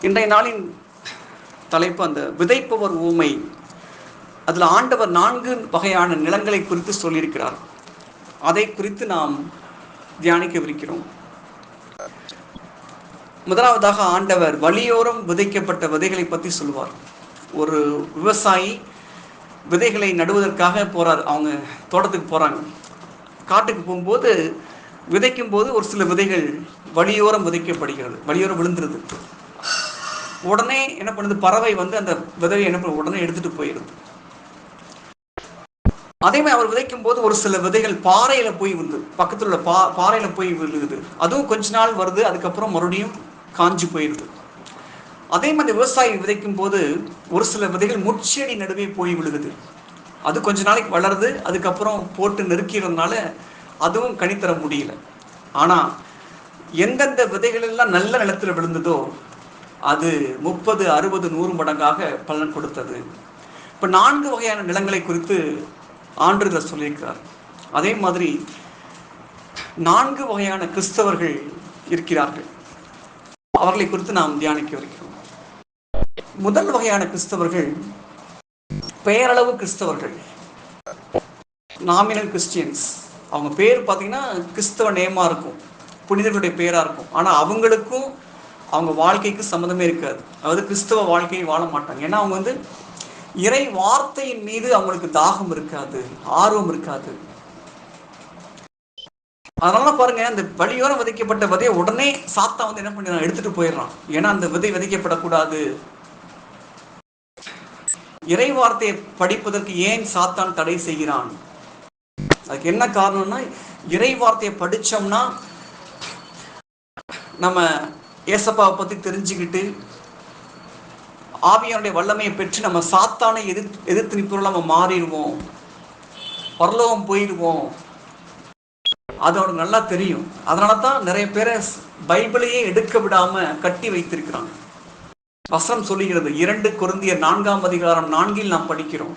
இன்றைய நாளின் தலைப்பு அந்த விதைப்பவர் ஊமை. அதில் ஆண்டவர் நான்கு வகையான நிலங்களை குறித்து சொல்லியிருக்கிறார். அதை குறித்து நாம் தியானிக்கவிருக்கிறோம். முதலாவதாக ஆண்டவர் வழியோரம் விதைக்கப்பட்ட விதைகளை பற்றி சொல்லுவார். ஒரு விவசாயி விதைகளை நடுவதற்காக போகிறார் அவங்க தோட்டத்துக்கு போகிறாங்க காட்டுக்கு போகும்போது விதைக்கும் போது ஒரு சில விதைகள் வழியோரம் விதைக்கப்படுகிறது. வழியோரம் விழுந்துருது. உடனே என்ன பண்ணுது? பறவை வந்து அந்த விதையை என்ன பண்ண உடனே எடுத்துட்டு போயிடுது. அதே மாதிரி அவர் விதைக்கும் போது ஒரு சில விதைகள் பாறையில போய் விழுது. பக்கத்துல உள்ள பா பாறையில போய் விழுகுது அதுவும் கொஞ்ச நாள் வருது அதுக்கப்புறம் மறுபடியும் காஞ்சு போயிடுது. அதே மாதிரி விவசாயி விதைக்கும் போது ஒரு சில விதைகள் முச்செடி நடுவே போய் விழுகுது. அது கொஞ்ச நாளைக்கு வளருது அதுக்கப்புறம் போட்டு நெருக்கிறதுனால அதுவும் கணித்தர முடியல. ஆனா எந்தெந்த விதைகள் எல்லாம் நல்ல நிலத்துல விழுந்ததோ அது முப்பது அறுபது நூறு மடங்காக பலன் கொடுத்தது. இப்போ நான்கு வகையான நிலங்களை குறித்து ஆண்டுதல் சொல்லியிருக்கிறார். அதே மாதிரி நான்கு வகையான கிறிஸ்தவர்கள் இருக்கிறார்கள். அவர்களை குறித்து நாம் தியானிக்க வருகிறோம் முதல் வகையான கிறிஸ்தவர்கள் பெயரளவு கிறிஸ்தவர்கள். Nominal Christians. அவங்க பேர் பார்த்தீங்கன்னா கிறிஸ்தவ நேமா இருக்கும். புனிதர்களுடைய பேராக இருக்கும். ஆனால் அவங்களுக்கும் அவங்க வாழ்க்கைக்கு சம்மந்தமே இருக்காது. அதாவது கிறிஸ்தவ வாழ்க்கையை வாழ மாட்டாங்க. ஏன்னா அவங்க வந்து இறை வார்த்தையின் மீது அவங்களுக்கு தாகம் இருக்காது ஆர்வம் இருக்காது. அதனால பாருங்க அந்த வழியோரம் விதைக்கப்பட்ட விதையை உடனே சாத்தா வந்து என்ன பண்ணிடுறான்? எடுத்துட்டு போயிடுறான். ஏன்னா அந்த விதை விதைக்கப்படக்கூடாது. இறை வார்த்தையை படிப்பதற்கு ஏன் சாத்தான் தடை செய்கிறான்? அதுக்கு என்ன காரணம்னா இறை வார்த்தையை படிச்சோம்னா நம்ம ஏசப்பாவை பற்றி தெரிஞ்சுக்கிட்டு ஆவியானுடைய வல்லமையை பெற்று நம்ம சாத்தானை எதிர்த்து எதிர்த்து நிற்பவர்கள் நம்ம மாறிடுவோம். பரலோகம் போயிடுவோம். அது அவனுக்கு நல்லா தெரியும். அதனால தான் நிறைய பேரை பைபிளையே எடுக்க விடாம கட்டி வைத்திருக்கிறாங்க. வசனம் சொல்லுகிறது இரண்டு குருந்திய நான்காம் அதிகாரம் நான்கில் நாம் படிக்கிறோம்.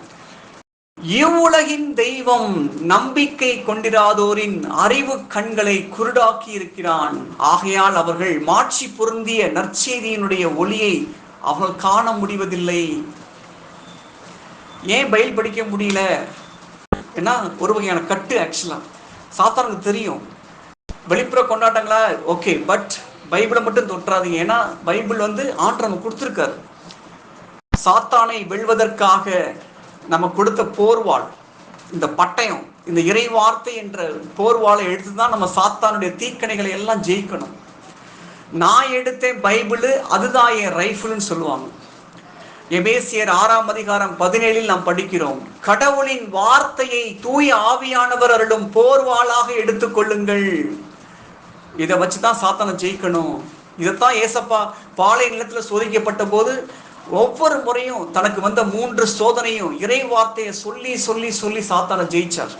இவ்வுலகின் தெய்வம் நம்பிக்கை கொண்டிராதோரின் அறிவு கண்களை குருடாக்கி இருக்கிறான் ஆகையால் அவர்கள் மாட்சி பொருந்திய நற்செய்தியினுடைய ஒளியை அவர்கள் காண முடிவதில்லை. ஏன் பயில் படிக்க முடியல? ஏன்னா ஒரு வகையான கட்டு ஆக்சுவலா சாத்தானுக்கு தெரியும். வெளிப்புற கொண்டாட்டங்களா? ஓகே பட் பைபிளை மட்டும் தொற்றாதீங்க ஏன்னா பைபிள் வந்து ஆண்டவன் கொடுத்துருக்காரு. சாத்தானை வெல்வதற்காக நம்ம கொடுத்த போர்வாள் இந்த பட்டயம் இந்த இறைவார்த்தை என்ற போர்வாளை எடுத்து தான் நம்ம சாத்தானுடைய தீக்கணைகளை எல்லாம் ஜெயிக்கணும். நான் எடுத்தேன் பைபிள் அதுதான் என் ரைஃபிள்னு சொல்லுவாங்க. எபேசியர் ஆறாம் அதிகாரம் பதினேழில் நாம் படிக்கிறோம் கடவுளின் வார்த்தையை தூய ஆவியானவர் அருளும் போர்வாளாக எடுத்துக்கொள்ளுங்கள் இதை வச்சுதான் சாத்தானை ஜெயிக்கணும். இதைத்தான் ஏசப்பா பாலை நிலத்துல சோதிக்கப்பட்ட போது ஒவ்வொரு முறையும் தனக்கு வந்த மூன்று சோதனையும் இறை வார்த்தையை சொல்லி சொல்லி சொல்லி சாத்தானை ஜெயிச்சார்.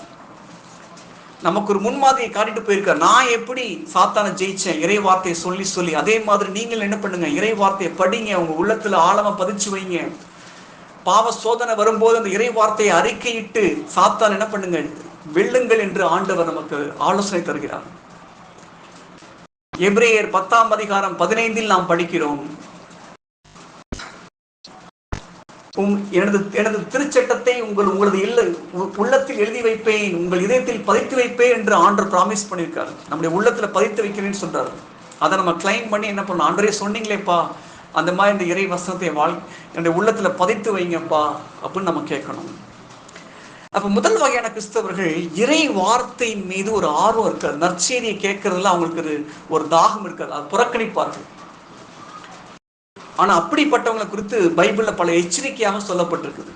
நமக்கு ஒரு முன்மாதிரியை காட்டிட்டு போயிருக்கார். நான் எப்படி சாத்தான ஜெயிச்சேன்? இறை வார்த்தையை சொல்லி சொல்லி. அதே மாதிரி நீங்கள் என்ன பண்ணுங்க? இறை வார்த்தையை படிங்க. உங்க உள்ளத்துல ஆழமா பதிச்சு வைங்க. பாவ சோதனை வரும்போது அந்த இறை வார்த்தையை அறிக்கையிட்டு சாத்தான் என்ன பண்ணுங்க? வெல்லுங்கள் என்று ஆண்டவர் நமக்கு ஆலோசனை தருகிறார். எப்ரேயர் பத்தாம் அதிகாரம் பதினைந்தில் நாம் படிக்கிறோம். எனது எனது திருச்சட்டத்தை உங்கள் உங்களது இல்ல உ- உள்ளத்தில் எழுதி வைப்பேன் உங்கள் இதயத்தில் பதித்து வைப்பேன் என்று ஆண்டர் ப்ராமிஸ் பண்ணியிருக்காரு. நம்முடைய உள்ளத்தில் பதித்து வைக்கிறேன்னு சொல்றாரு. அதை நம்ம கிளைம் பண்ணி என்ன பண்ணணும்? ஆண்டரே சொன்னீங்களேப்பா. அந்த மாதிரி இந்த இறை வசனத்தை வாழ் என்னுடைய உள்ளத்தில் பதித்து வைங்கப்பா அப்படின்னு நம்ம கேட்கணும். அப்போ முதல் வகையான கிறிஸ்தவர்கள் இறை வார்த்தையின் மீது ஒரு ஆர்வம் இருக்காது. நற்செய்தியை கேட்கறதுல அவங்களுக்கு ஒரு- ஒரு தாகம் இருக்காது. அது புறக்கணிப்பார்கள். ஆனா அப்படிப்பட்டவங்களை குறித்து பைபிள்ல பல எச்சரிக்கையாக சொல்லப்பட்டிருக்குது.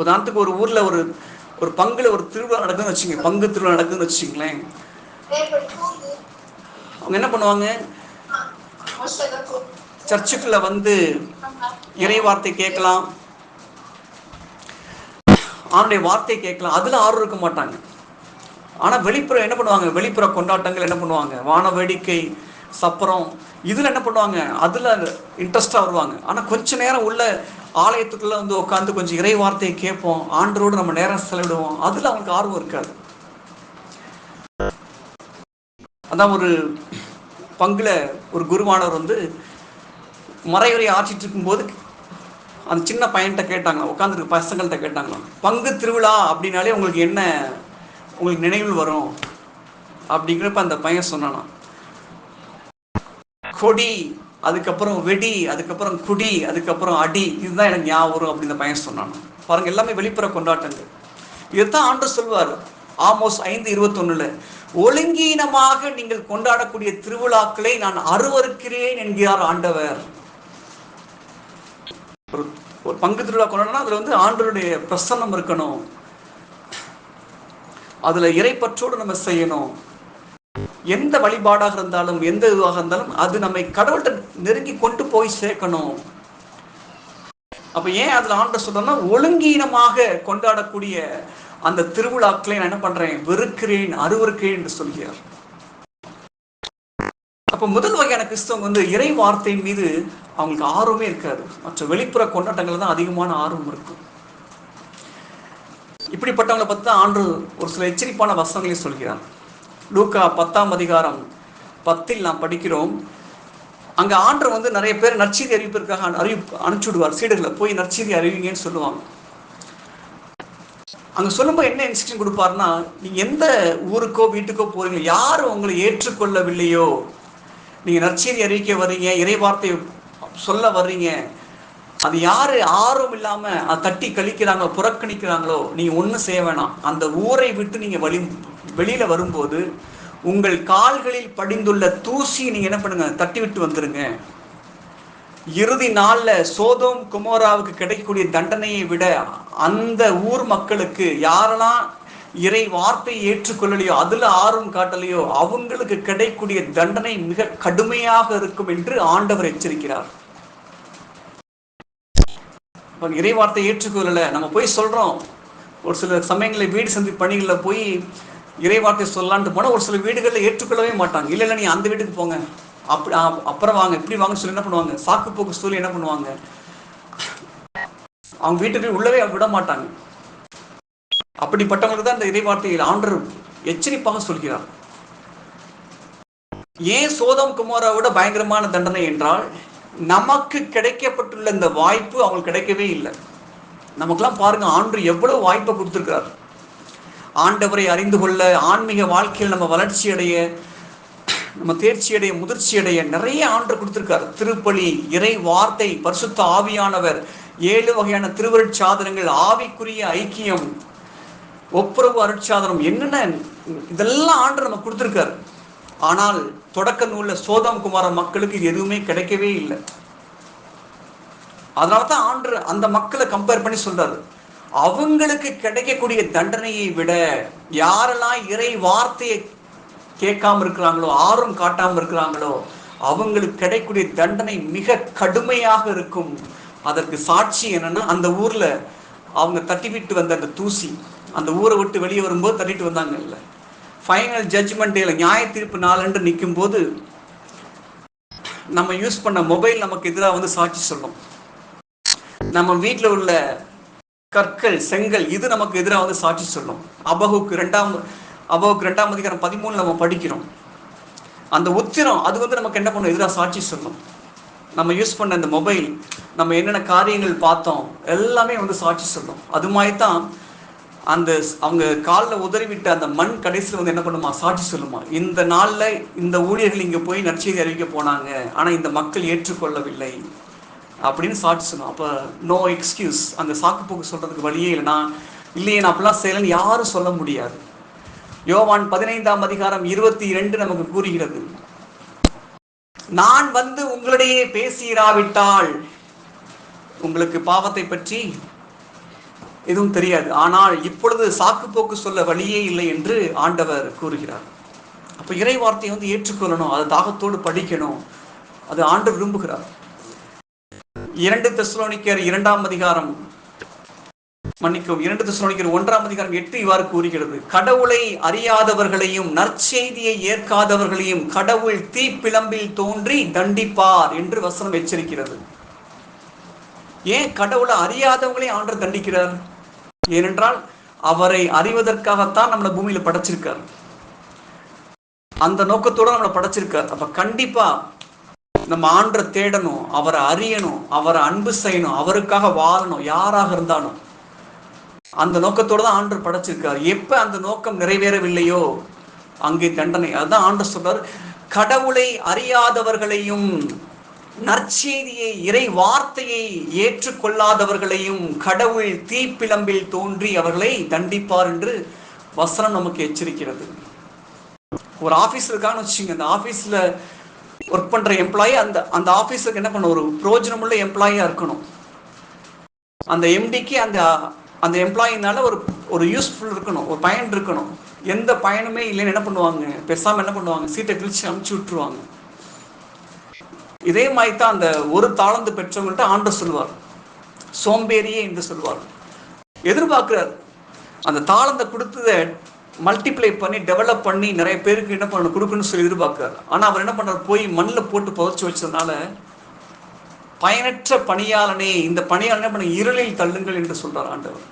உதாரணத்துக்கு ஒரு ஊர்ல ஒரு ஒரு பங்குல ஒரு திருவிழா நடக்குதுன்னு வச்சுங்க பங்கு திருவிழா நடக்குதுன்னு வச்சுங்களேன் அவங்க என்ன பண்ணுவாங்க? சர்ச்சுக்குள்ள வந்து இறை வார்த்தை கேட்கலாம். அவனுடைய வார்த்தை கேட்கலாம். அதுல ஆர்வம் இருக்க மாட்டாங்க. ஆனா வெளிப்புறம் என்ன பண்ணுவாங்க? வெளிப்புற கொண்டாட்டங்கள் என்ன பண்ணுவாங்க? வான வேடிக்கை சப்பரம். இதில் என்ன பண்ணுவாங்க? அதில் இன்ட்ரெஸ்டாக வருவாங்க. ஆனால் கொஞ்ச நேரம் உள்ள ஆலயத்துக்குள்ள வந்து உட்காந்து கொஞ்சம் இறை வார்த்தையை கேட்போம். ஆண்டரோடு நம்ம நேரம் செலவிடுவோம். அதில் அவங்களுக்கு ஆர்வம் இருக்காது. அதான் ஒரு பங்குல ஒரு குருவானவர் வந்து மறையுரை ஆட்சிட்டு இருக்கும்போது அந்த சின்ன பையன்கிட்ட கேட்டாங்களாம். உட்காந்துருக்கு பசங்கள்கிட்ட கேட்டாங்களாம். பங்கு திருவிழா அப்படின்னாலே உங்களுக்கு என்ன உங்களுக்கு நினைவில் வரும்? அப்படிங்கிறப்ப அந்த பையன் சொன்னானா கொடி அதுக்கப்புறம் வெடி அதுக்கப்புறம் குடி அதுக்கப்புறம் அடி இதுதான் எனக்கு ஞாபகம் அப்படின்னு பையன் சொன்னான். பாருங்க எல்லாமே வெளிப்புற கொண்டாட்டங்கள். இதுதான் ஆண்டு சொல்வார் ஆமோஸ் ஐந்து இருபத்தொன்னுல ஒழுங்கீனமாக நீங்கள் கொண்டாடக்கூடிய திருவிழாக்களை நான் அருவருக்கிறேன் என்கிறார் ஆண்டவர். ஒரு ஒரு பங்கு திருவிழா கொண்டாடனா அதுல வந்து ஆண்டவருடைய பிரசன்னம் இருக்கணும். அதுல இறைப்பற்றோடு நம்ம செய்யணும். எந்த வழிபாடாக இருந்தாலும் எந்த இதுவாக இருந்தாலும் அது நம்மை கடவுள்கிட்ட நெருங்கி கொண்டு போய் சேர்க்கணும். அப்ப ஏன் அதுல ஆண்ட சொல்றோம்னா ஒழுங்கீனமாக கொண்டாடக்கூடிய அந்த திருவிழாக்களை நான் என்ன பண்றேன்? வெறுக்கிறேன் அருவருக்கிறேன் என்று சொல்கிறார். அப்ப முதல் வகையான கிறிஸ்தவங்க வந்து இறை வார்த்தையின் மீது அவங்களுக்கு ஆர்வமே இருக்காது. மற்ற வெளிப்புற கொண்டாட்டங்கள் தான் அதிகமான ஆர்வம் இருக்கும். இப்படிப்பட்டவங்களை பத்தி தான் ஆண்டு ஒரு சில எச்சரிப்பான வசனங்களையும் சொல்கிறார். லூக்கா பத்தாம் அதிகாரம் பத்தில் நாம் படிக்கிறோம். அங்கே ஆண்டர் வந்து நிறைய பேர் நற்செய்தி அறிவிப்பிற்காக அறிவிப்பு அனுப்பிச்சு விடுவார் சீடர்களை போய் நற்செய்தி அறிவிங்கன்னு சொல்லுவாங்க. அங்கே சொல்லும்போது என்ன இன்ஸ்ட்ரக்ஷன் கொடுப்பாருன்னா நீங்கள் எந்த ஊருக்கோ வீட்டுக்கோ போகிறீங்க யார் உங்களை ஏற்றுக்கொள்ளவில்லையோ நீங்கள் நற்செய்தி அறிவிக்க வர்றீங்க இறைவார்த்தை சொல்ல வர்றீங்க அது யாரு ஆர்வம் இல்லாம அதை தட்டி கழிக்கிறாங்களோ புறக்கணிக்கிறாங்களோ நீங்க ஒண்ணும் செய்ய வேணாம். அந்த ஊரை விட்டு நீங்க வழி வெளியில வரும்போது உங்கள் கால்களில் படிந்துள்ள தூசி நீங்க என்ன பண்ணுங்க? தட்டி விட்டு வந்துருங்க. இறுதி நாள்ல சோதோம் குமோராவுக்கு கிடைக்கக்கூடிய தண்டனையை விட அந்த ஊர் மக்களுக்கு யாரெல்லாம் இறை வார்த்தை ஏற்றுக்கொள்ளலையோ அதுல ஆர்வம் காட்டலையோ அவங்களுக்கு கிடைக்கக்கூடிய தண்டனை மிக கடுமையாக இருக்கும் என்று ஆண்டவர் எச்சரிக்கிறார். அவங்க இறை வார்த்தை ஏற்றுக்கொள்ளல. நம்ம போய் சொல்றோம். ஒரு சில சமயங்களில் வீடு சந்தி பணிகளில் போய் இறை வார்த்தை சொல்லலான்ட்டு போனால் ஒரு சில வீடுகளில் ஏற்றுக்கொள்ளவே மாட்டாங்க. இல்லை இல்லை நீ அந்த வீட்டுக்கு போங்க. அப்படி அப்புறம் வாங்க. இப்படி வாங்க. சொல்லி என்ன பண்ணுவாங்க? சாக்கு போக்கு சொல்லி என்ன பண்ணுவாங்க? அவங்க வீட்டுக்கு உள்ளவே விட மாட்டாங்க. அப்படிப்பட்டவங்களுக்கு தான் இந்த இறை வார்த்தையில் ஆண்டர் எச்சரிப்பாக சொல்கிறார். ஏன் சோதம் குமாரை விட பயங்கரமான தண்டனை என்றால் நமக்கு கிடைக்கப்பட்டுள்ள இந்த வாய்ப்பு அவங்களுக்கு கிடைக்கவே இல்லை. நமக்கெல்லாம் பாருங்க ஆண்டு எவ்வளவு வாய்ப்பை கொடுத்துருக்கிறார். ஆண்டவரை அறிந்து கொள்ள ஆன்மீக வாழ்க்கையில் நம்ம வளர்ச்சி அடைய நம்ம தேர்ச்சி அடைய முதிர்ச்சி அடைய நிறைய ஆண்டு கொடுத்துருக்காரு. திருப்பலி இறை வார்த்தை பரிசுத்த ஆவியானவர் ஏழு வகையான திருவருட்சாதனங்கள் ஆவிக்குரிய ஐக்கியம் ஒப்புரவு அருட்சாதனம் என்னென்ன இதெல்லாம் ஆண்டு நம்ம கொடுத்துருக்காரு. ஆனால் தொடக்க நூலில் சோதம் குமார மக்களுக்கு இது எதுவுமே கிடைக்கவே இல்லை. அதனால தான் ஆண்டு அந்த மக்களை கம்பேர் பண்ணி சொல்றாரு. அவங்களுக்கு கிடைக்கக்கூடிய தண்டனையை விட யாரெல்லாம் இறை வார்த்தையை கேட்காம இருக்கிறாங்களோ ஆர்வம் காட்டாம இருக்கிறாங்களோ அவங்களுக்கு கிடைக்கக்கூடிய தண்டனை மிக கடுமையாக இருக்கும். அதற்கு சாட்சி என்னன்னா அந்த ஊர்ல அவங்க தட்டி விட்டு வந்த அந்த தூசி அந்த ஊரை விட்டு வெளியே வரும்போது தட்டிட்டு வந்தாங்கல்ல. ஃபைனல் ஜட்ஜ்மெண்ட்டில் நியாய தீர்ப்பு நாளன்று நிற்கும் போது நம்ம யூஸ் பண்ண மொபைல் நமக்கு எதிராக வந்து சாட்சி சொல்லும் நம்ம வீட்டில் உள்ள கற்கள் செங்கல் இது நமக்கு எதிராக வந்து சாட்சி சொல்லும் அபகுக்கு ரெண்டாம் அபகுக்கு ரெண்டாம் அதிகாரம் பதிமூணு நம்ம படிக்கிறோம். அந்த உத்திரம் அது வந்து நமக்கு என்ன பண்ணும்? எதிராக சாட்சி சொல்லும் நம்ம யூஸ் பண்ண இந்த மொபைல் நம்ம என்னென்ன காரியங்கள் பார்த்தோம் எல்லாமே வந்து சாட்சி சொல்லும் அது மாதிரி தான் அந்த ஸ்- அவங்க காலில் உதறிவிட்ட அந்த மண் கடைசியில் வந்து என்ன பண்ணுமா? சாட்சி சொல்லுமா? இந்த நாளில் இந்த ஊழியர்கள் இங்கே போய் நற்செய்தி அறிவிக்க போனாங்க ஆனால் இந்த மக்கள் ஏற்றுக்கொள்ளவில்லை அப்படின்னு சாட்சி சொல்லணும் அப்போ நோ எக்ஸ்கியூஸ் அந்த சாக்குப்போக்கு சொல்கிறதுக்கு வழியே இல்லைனா இல்லையே நான் அப்படிலாம் செய்யலைன்னு யாரும் சொல்ல முடியாது. யோவான் பதினைந்தாம் அதிகாரம் இருபத்தி இரண்டு நமக்கு கூறுகிறது. நான் வந்து உங்களிடையே பேசியிராவிட்டால் உங்களுக்கு பாவத்தை பற்றி எதுவும் தெரியாது. ஆனால் இப்பொழுது சாக்கு போக்கு சொல்ல வழியே இல்லை என்று ஆண்டவர் கூறுகிறார். அப்போ இறை வார்த்தையை வந்து ஏற்றுக்கொள்ளணும் அது தாகத்தோடு படிக்கணும். அது ஆண்டு விரும்புகிறார். இரண்டு தெசலோனிக்கர் இரண்டாம் அதிகாரம் மன்னிக்கவும் இரண்டு தெசலோனிக்கர் ஒன்றாம் அதிகாரம் எட்டு இவ்வாறு கூறுகிறது. கடவுளை அறியாதவர்களையும் நற்செய்தியை ஏற்காதவர்களையும் கடவுள் தீப்பிளம்பில் தோன்றி தண்டிப்பார் என்று வசனம் எச்சரிக்கிறது. ஏன் கடவுளை அறியாதவங்களையும் ஆண்டர் தண்டிக்கிறார்? ஏனென்றால் அவரை அறிவதற்காகத்தான் நம்மளை பூமியில படைச்சிருக்கார். அந்த நோக்கத்தோட நம்மளை படைச்சிருக்கார். அப்ப கண்டிப்பா நம்ம ஆண்டரை தேடணும் அவரை அறியணும் அவரை அன்பு செய்யணும் அவருக்காக வாழணும் யாராக இருந்தாலும். அந்த நோக்கத்தோட தான் ஆண்டர் படைச்சிருக்கார். எப்ப அந்த நோக்கம் நிறைவேறவில்லையோ அங்கே தண்டனை. அதுதான் ஆண்டர் சொல்றார் கடவுளை அறியாதவர்களையும் நற்செய்தியை இறை வார்த்தையை ஏற்றுக்கொள்ளாதவர்களையும் கடவுள் தீப்பிளம்பில் தோன்றி அவர்களை தண்டிப்பார் என்று வசனம் நமக்கு எச்சரிக்கிறது. ஒரு ஆஃபீஸ் இருக்கான்னு வச்சுங்க அந்த ஆஃபீஸில் ஒர்க் பண்ணுற எம்ப்ளாயி அந்த அந்த ஆஃபீஸுக்கு என்ன பண்ண ஒரு பிரயோஜனமுள்ள எம்ப்ளாயியாக இருக்கணும். அந்த எம்டிக்கு அந்த அந்த எம்ப்ளாயினால ஒரு ஒரு யூஸ்ஃபுல் இருக்கணும் ஒரு பயன் இருக்கணும். எந்த பயனுமே இல்லைன்னு என்ன பண்ணுவாங்க? பேசாமல் என்ன பண்ணுவாங்க? சீட்டை கிழிச்சு அமுச்சு விட்டுருவாங்க. இதே மாதிரி தான் அந்த ஒரு தாளந்து பெற்றவங்கள்ட்ட ஆண்டு சொல்வார் சோம்பேறியே என்று சொல்வார் எதிர்பார்க்கிறார். அந்த தாளந்தை கொடுத்ததை மல்டிப்ளை பண்ணி டெவலப் பண்ணி நிறைய பேருக்கு என்ன பண்ணணும் கொடுக்கணும்னு சொல்லி எதிர்பார்க்கிறார். ஆனால் அவர் என்ன பண்ணுறார் போய் மண்ணில் போட்டு புதைச்சி வச்சதுனால பயனற்ற பணியாளனே இந்த பணியாளன் என்ன பண்ண இருளில் தள்ளுங்கள் என்று சொல்றார் ஆண்டவர்.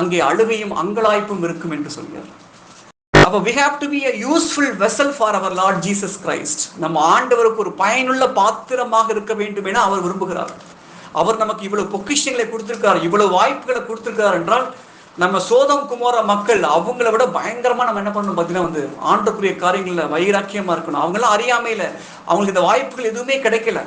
அங்கே அழுகையும் அங்கலாய்ப்பும் இருக்கும் என்று சொல்கிறார். அப்போ we have to be a useful vessel for our lord Jesus Christ நம்ம ஆண்டவருக்கு ஒரு பயனுள்ள பாத்திரமாக இருக்க வேண்டும் என அவர் விரும்புகிறார். அவர் நமக்கு இவ்வளவு பொக்கிஷங்களை கொடுத்திருக்கார் இவ்வளவு வாய்ப்புகளை கொடுத்திருக்கார் என்றால் நம்ம சோதம் குமார மக்கள் அவங்கள விட பயங்கரமா நம்ம என்ன பண்ணணும்? பார்த்தீங்கன்னா வந்து ஆண்டக்குரிய காரியங்களில் வைராக்கியமா இருக்கணும். அவங்களாம் அறியாமையில அவங்களுக்கு இந்த வாய்ப்புகள் எதுவுமே கிடைக்கல.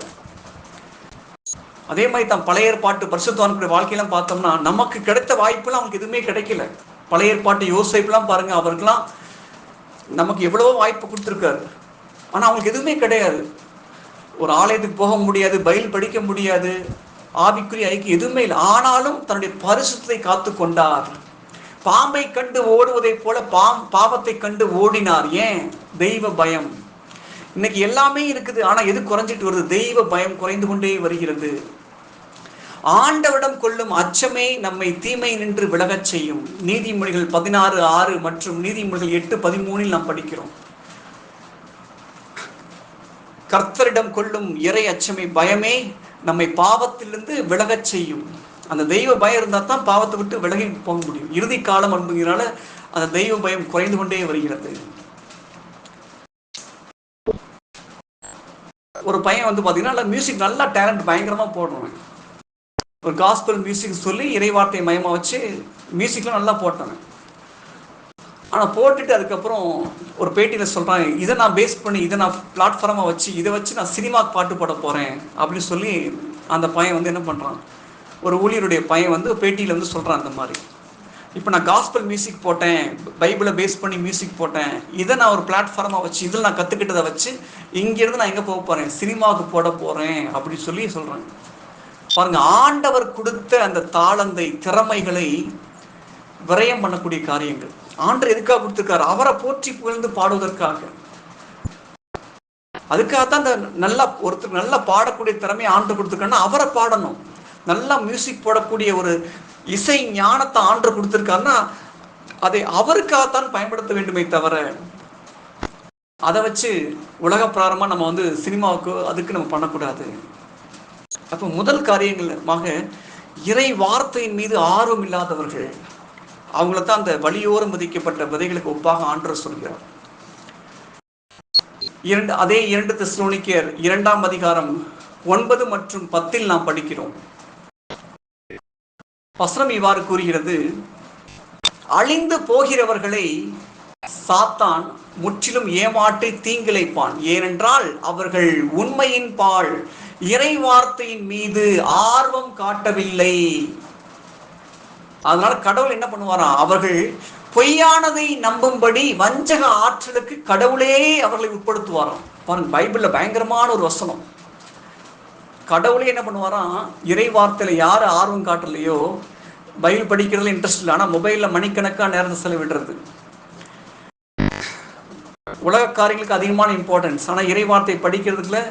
அதே மாதிரி தான் பழைய ஏற்பாட்டு பரிசுத்தவான்களுடைய வாழ்க்கையெல்லாம் பார்த்தோம்னா நமக்கு கிடைத்த வாய்ப்புலாம் அவங்களுக்கு எதுவுமே கிடைக்கல. பழைய ஏற்பாட்டு யோசிப்பெல்லாம் பாருங்க அவருக்கெல்லாம் நமக்கு எவ்வளவோ வாய்ப்பு கொடுத்துருக்காரு. ஆனால் அவங்களுக்கு எதுவுமே கிடையாது. ஒரு ஆலயத்துக்கு போக முடியாது பயில் படிக்க முடியாது ஆவிக்குரிய ஐக்கியம் எதுவுமே இல்லை. ஆனாலும் தன்னுடைய பரிசுத்தை காத்து கொண்டார். பாம்பை கண்டு ஓடுவதைப் போல பாம் பாவத்தை கண்டு ஓடினார். ஏன்? தெய்வ பயம். இன்னைக்கு எல்லாமே இருக்குது. ஆனால் எது குறைஞ்சிட்டு வருது? தெய்வ பயம் குறைந்து கொண்டே வருகிறது. ஆண்டவிடம் கொள்ளும் அச்சமே நம்மை தீமை நின்று விலகச் செய்யும். நீதிமொழிகள் பதினாறு ஆறு மற்றும் நீதிமொழிகள் எட்டு பதிமூணில் நாம் படிக்கிறோம். கர்த்தரிடம் கொள்ளும் இறை அச்சமே பயமே நம்மை பாவத்திலிருந்து விலகச் செய்யும். அந்த தெய்வ பயம் இருந்தால் தான் பாவத்தை விட்டு விலகி போக முடியும். இறுதி காலம் அன்புங்கிறனால அந்த தெய்வ பயம் குறைந்து கொண்டே வருகிறது. ஒரு பையன் வந்து பார்த்தீங்கன்னா நல்லா மியூசிக் நல்லா டேலண்ட் பயங்கரமாக போடுறோம் ஒரு காஸ்பல் மியூசிக் சொல்லி இறைவார்த்தை மயமாக வச்சு மியூசிக்லாம் நல்லா போட்டாங்க ஆனால் போட்டுட்டு அதுக்கப்புறம் ஒரு பேட்டியில் சொல்கிறாங்க இதை நான் பேஸ் பண்ணி இதை நான் பிளாட்ஃபார்மாக வச்சு இதை வச்சு நான் சினிமாவுக்கு பாட்டு பாட போகிறேன் அப்படின்னு சொல்லி அந்த பையன் வந்து என்ன பண்ணுறான் ஒரு ஊழியருடைய பையன் வந்து பேட்டியில் வந்து சொல்கிறான் அந்த மாதிரி. இப்போ நான் காஸ்பல் மியூசிக் போட்டேன் பைபிளை பேஸ் பண்ணி மியூசிக் போட்டேன் இதை நான் ஒரு பிளாட்ஃபார்மாக வச்சு இதில் நான் கற்றுக்கிட்டதை வச்சு இங்கேருந்து நான் எங்கே போக போகிறேன் சினிமாவுக்கு போட போகிறேன் அப்படின்னு சொல்லி சொல்கிறேன் பாருங்க ஆண்டவர் கொடுத்த அந்த தாளந்தை திறமைகளை விரயம் பண்ணக்கூடிய காரியங்கள். ஆண்டர் எதுக்காக கொடுத்துருக்காரு? அவரை போற்றி புகழ்ந்து பாடுவதற்காக. அதுக்காகத்தான் அந்த நல்லா ஒருத்தர் நல்லா பாடக்கூடிய திறமையை ஆண்டு கொடுத்துருக்காருன்னா அவரை பாடணும். நல்லா மியூசிக் போடக்கூடிய ஒரு இசை ஞானத்தை ஆண்டு கொடுத்துருக்காருன்னா அதை அவருக்காகத்தான் பயன்படுத்த வேண்டுமே தவிர அதை வச்சு உலக பிராரமாக நம்ம வந்து சினிமாவுக்கு அதுக்கு நம்ம பண்ணக்கூடாது. அப்போ முதல் காரியங்களாக இறை வார்த்தையின் மீது ஆர்வம் இல்லாதவர்கள் அவங்கள தான் அந்த வழியோரம் விதிக்கப்பட்ட விதைகளுக்கு ஒப்பாக ஆண்டர் சொல்கிறார். இரண்டு அதே இரண்டு தெசலோனிக்கர் இரண்டாம் அதிகாரம் ஒன்பது மற்றும் பத்தில் நாம் படிக்கிறோம். வசனம் இவ்வாறு கூறுகிறது அழிந்து போகிறவர்களை சாத்தான் முற்றிலும் ஏமாற்றி தீங்கிழைப்பான். ஏனென்றால் அவர்கள் உண்மையின் பால் இறை வார்த்தையின் மீது ஆர்வம் காட்டவில்லை. அதனால கடவுள் என்ன பண்ணுவாராம்? அவர்கள் பொய்யானதை நம்பும்படி வஞ்சக ஆற்றலுக்கு கடவுளே அவர்களை உட்படுத்துவாராம். பாருங்க பைபிள்ல பயங்கரமான ஒரு வசனம். கடவுளே என்ன பண்ணுவாராம்? இறை வார்த்தையில யார் ஆர்வம் காட்டலையோ பைபிள் படிக்கிறதுல இன்ட்ரெஸ்ட் இல்லை ஆனால் மொபைலில் மணிக்கணக்காக நேரத்தை செலவிடுறது. உலக காரியங்களுக்கு அதிகமான இம்பார்ட்டன்ஸ் ஆனால் இறை வார்த்தை படிக்கிறதுக்குள்ள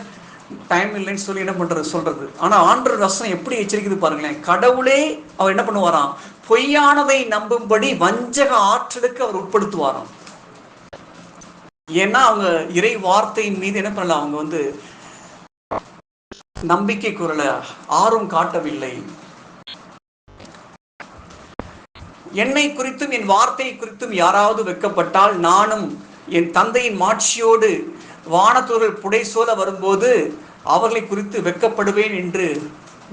டைம் இல்லைன்னு சொல்லி என்ன பண்றது? சொல்றது. ஆனா ஆண்டர் வசனம் எப்படி எச்சரிக்குது பாருங்களேன். கடவுளே அவர் என்ன பண்ணுவாராம்? பொய்யானதை நம்பும்படி வஞ்சக ஆற்றலுக்கு அவர் உட்படுத்துவாராம். ஏன்னா அவங்க இறை வார்த்தையின் மீது என்ன பண்ணல? அவங்க வந்து நம்பிக்கை குரல ஆர்வம் காட்டவில்லை. என்னை குறித்தும் என் வார்த்தை குறித்தும் யாராவது வெக்கப்பட்டால் நானும் என் தந்தையின் மாட்சியோடு வானத்தூர்கள் புடைசோல வரும்போது அவர்களை குறித்து வெட்கப்படுவேன் என்று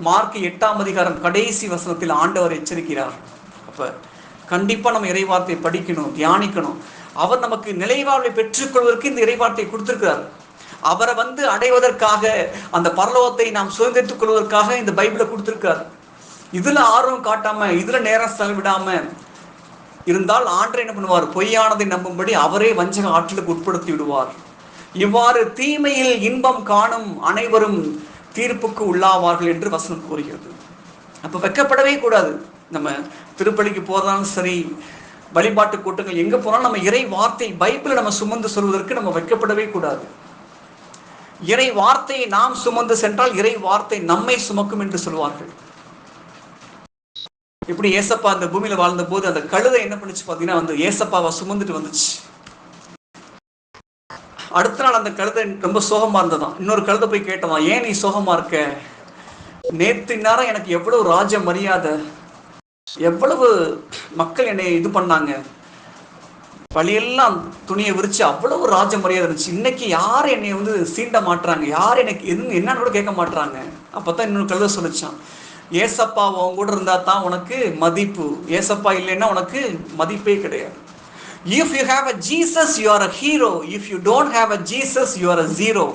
மார்க் எட்டாம் அதிகாரம் கடைசி வசனத்தில் ஆண்டவர் எச்சரிக்கிறார். அப்போ கண்டிப்பாக நம்ம இறைவார்த்தை படிக்கணும் தியானிக்கணும். அவர் நமக்கு நிலைவாழ்வை பெற்றுக்கொள்வதற்கு இந்த இறைவார்த்தை கொடுத்துருக்கிறார். அவரை வந்து அடைவதற்காக அந்த பரலோகத்தை நாம் சுதந்திரித்துக் கொள்வதற்காக இந்த பைபிளை கொடுத்துருக்கார் இதில் ஆர்வம் காட்டாம இதில் நேரம் செலவிடாம இருந்தால் ஆண்டரை என்ன பண்ணுவார்? பொய்யானதை நம்பும்படி அவரே வஞ்சக ஆற்றலுக்கு உட்படுத்தி விடுவார். இவ்வாறு தீமையில் இன்பம் காணும் அனைவரும் தீர்ப்புக்கு உள்ளாவார்கள் என்று வசனம் கூறுகிறது. அப்ப வெக்கப்படவே கூடாது. நம்ம திருப்பலிக்கு போறதாலும் சரி வழிபாட்டு கூட்டங்கள் எங்க போனாலும் நம்ம இறை வார்த்தை பைபிளை நம்ம சுமந்து சொல்வதற்கு நம்ம வைக்கப்படவே கூடாது. இறை வார்த்தையை நாம் சுமந்து சென்றால் இறை வார்த்தை நம்மை சுமக்கும் என்று சொல்வார்கள். இப்படி ஏசப்பா அந்த பூமியில வாழ்ந்த போது அந்த கழுதை என்ன பண்ணுச்சு? பாத்தீங்கன்னா வந்து ஏசப்பாவை சுமந்துட்டு வந்துச்சு. அடுத்த நாள் அந்த கழுதை ரொம்ப சோகமா இருந்ததான் இன்னொரு கழுதை போய் கேட்டதாம் ஏன் நீ சோகமா இருக்க? நேத்து நேரம் எனக்கு எவ்வளவு ராஜ மரியாதை எவ்வளவு மக்கள் என்னை இது பண்ணாங்க. வழியெல்லாம் துணியை விரிச்சு அவ்வளவு ராஜ மரியாதை இருந்துச்சு. இன்னைக்கு யார் என்னை வந்து சீண்ட மாட்டுறாங்க? யார் எனக்கு என்னன்னு கூட கேட்க மாட்றாங்க அப்பதான் இன்னொரு கழுதை சொல்லிச்சான் ஏசப்பா உன் கூட இருந்தா தான் உனக்கு மதிப்பு. ஏசப்பா இல்லைன்னா உனக்கு மதிப்பே கிடையாது. If you have a Jesus you are a hero if you don't have a Jesus you are a zero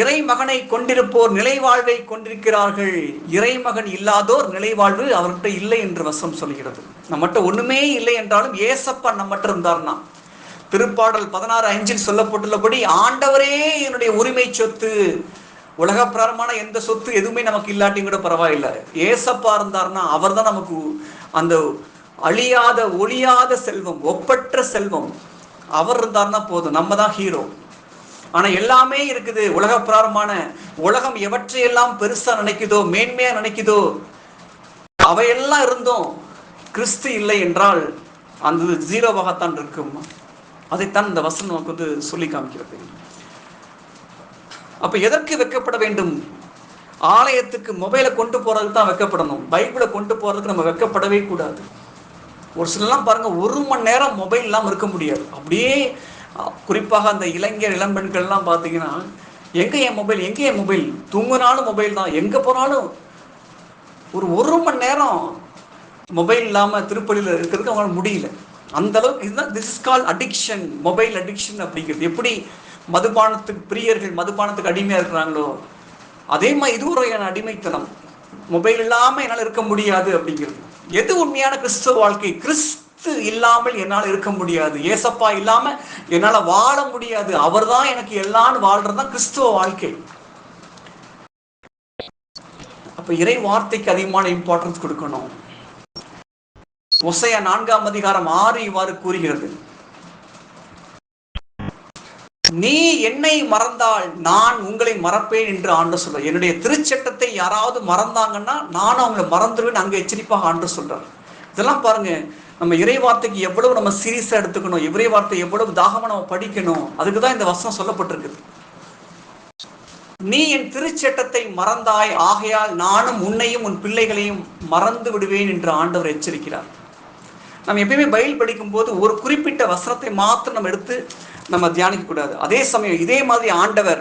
இறை மகனை கொண்டிருப்போர் நிலைவாழ்வை கொண்டிருக்கிறார்கள். இறைமகன் இல்லாதோர் நிலைவாழ்வு அவர்கிட்ட இல்லை என்று வசம் சொல்கிறது. நம்மகிட்ட ஒண்ணுமே இல்லை என்றாலும் ஏசப்பா நம்மகிட்ட இருந்தார்னா. திருப்பாடல் பதினாறு அஞ்சில் சொல்லப்பட்டுள்ளபடி ஆண்டவரே என்னுடைய உரிமை சொத்து. உலக பிரகாரமான எந்த சொத்து எதுவுமே நமக்கு இல்லாட்டியும் கூட பரவாயில்லை. ஏசப்பா இருந்தார்னா அவர் தான் நமக்கு அந்த அழியாத ஒளியாத செல்வம் ஒப்பற்ற செல்வம். அவர் இருந்தார்னா போதும். நம்ம தான் ஹீரோ ஆனால் எல்லாமே இருக்குது. உலக பிராரமான உலகம் எவற்றையெல்லாம் பெருசாக நினைக்குதோ மேன்மையாக நினைக்குதோ அவையெல்லாம் இருந்தோம் கிறிஸ்து இல்லை என்றால் அந்த ஜீரோவாகத்தான் இருக்கும். அதைத்தான் இந்த வசனம் நமக்கு வந்து சொல்லி காமிக்கிறது. அப்போ எதற்கு வைக்கப்பட வேண்டும்? ஆலயத்துக்கு மொபைலை கொண்டு போகிறதுக்கு தான் வைக்கப்படணும். பைபிளை கொண்டு போகிறதுக்கு நம்ம வைக்கப்படவே கூடாது. ஒரு சிலர்லாம் பாருங்கள் ஒரு மணி நேரம் மொபைல் இல்லாமல் இருக்க முடியாது. அப்படியே குறிப்பாக அந்த இளைஞர் இளம்பெண்கள்லாம் பார்த்தீங்கன்னா எங்கே என் மொபைல் எங்கே என் மொபைல் தூங்குனாலும் மொபைல் தான். எங்கே போனாலும் ஒரு ஒரு மணி நேரம் மொபைல் இல்லாமல் திருப்பலியில் இருக்கிறதுக்கு அவங்களால முடியல. அந்த அளவுக்கு இதுதான் this is call addiction mobile addiction அப்படிங்கிறது. எப்படி மதுபானத்துக்கு பிரியர்கள் மதுபானத்துக்கு அடிமையாக இருக்கிறாங்களோ அதே மாதிரி இது ஒரு வகையான அடிமைத்தனம். மொபைல் இல்லாமல் என்னால் இருக்க முடியாது அப்படிங்கிறது. எது உண்மையான கிறிஸ்துவ வாழ்க்கை? கிறிஸ்து இல்லாமல் என்னால் இருக்க முடியாது. ஏசப்பா இல்லாம என்னால வாழ முடியாது. அவர் தான் எனக்கு எல்லான்னு வாழ்றதுதான் கிறிஸ்துவ வாழ்க்கை. அப்ப இறை வார்த்தைக்கு அதிகமான இம்பார்ட்டன்ஸ் கொடுக்கணும். ஒசைய நான்காம் அதிகாரம் ஆறு இவ்வாறு கூறுகிறது. நீ என்னை மறந்தால் நான் உங்களை மறப்பேன் என்று ஆண்டு சொல்றார். என்னுடைய திருச்சட்டத்தை யாராவது மறந்தாங்கன்னா நானும் அவங்களை மறந்துடுவேன் அங்கே எச்சரிப்பாக ஆண்டு சொல்றார். இதெல்லாம் பாருங்க நம்ம இறை வார்த்தைக்கு எவ்வளவு நம்ம சீரியஸா எடுத்துக்கணும் இறை வார்த்தை எவ்வளவு தாகமா நம்ம படிக்கணும் அதுக்கு தான் இந்த வசனம் சொல்லப்பட்டிருக்குது. நீ என் திருச்சட்டத்தை மறந்தாய் ஆகையால் நானும் உன்னையும் உன் பிள்ளைகளையும் மறந்து விடுவேன் என்று ஆண்டவர் எச்சரிக்கிறார். நம்ம எப்பயுமே பைபிள் படிக்கும்போது ஒரு குறிப்பிட்ட வசனத்தை மாத்திரம் நம்ம எடுத்து நம்ம தியானிக்க கூடாது அதே சமயம் இதே மாதிரி ஆண்டவர்